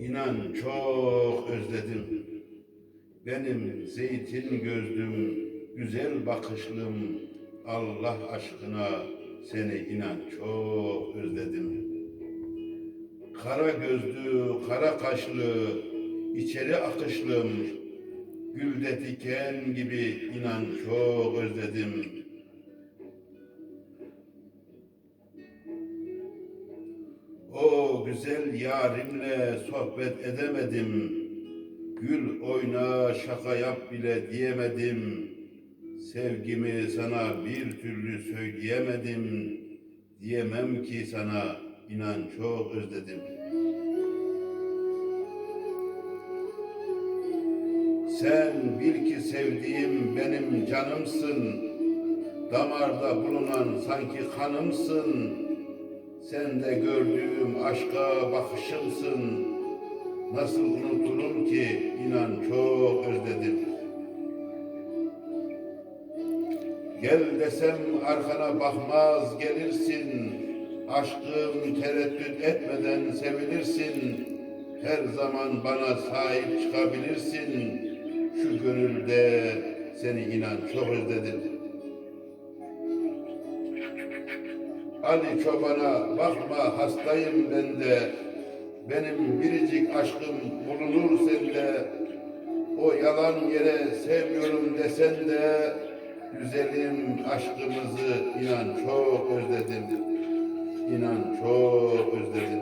İnan çok özledim. Benim zeytin gözlüm, güzel bakışlım, Allah aşkına seni inan çok özledim. Kara gözlü, kara kaşlı, içeri akışlım, gülde diken gibi inan çok özledim. Güzel yarimle sohbet edemedim. Gül oyna şaka yap bile diyemedim. Sevgimi sana bir türlü söyleyemedim. Diyemem ki sana inan çok özledim. Sen bil ki sevdiğim benim canımsın. Damarda bulunan sanki kanımsın. Sen de gördüğüm aşka bakışımsın. Nasıl unuturum ki inan çok özledim. Gel desem arkana bakmaz gelirsin. Aşkım tereddüt etmeden sevilirsin. Her zaman bana sahip çıkabilirsin. Şu gönülde seni inan çok özledim. Ali Çoban'a bakma hastayım ben de. Benim biricik aşkım bulunur sende. O yalan yere sevmiyorum desen de güzelim aşkımızı inan çok özledim. İnan çok özledim.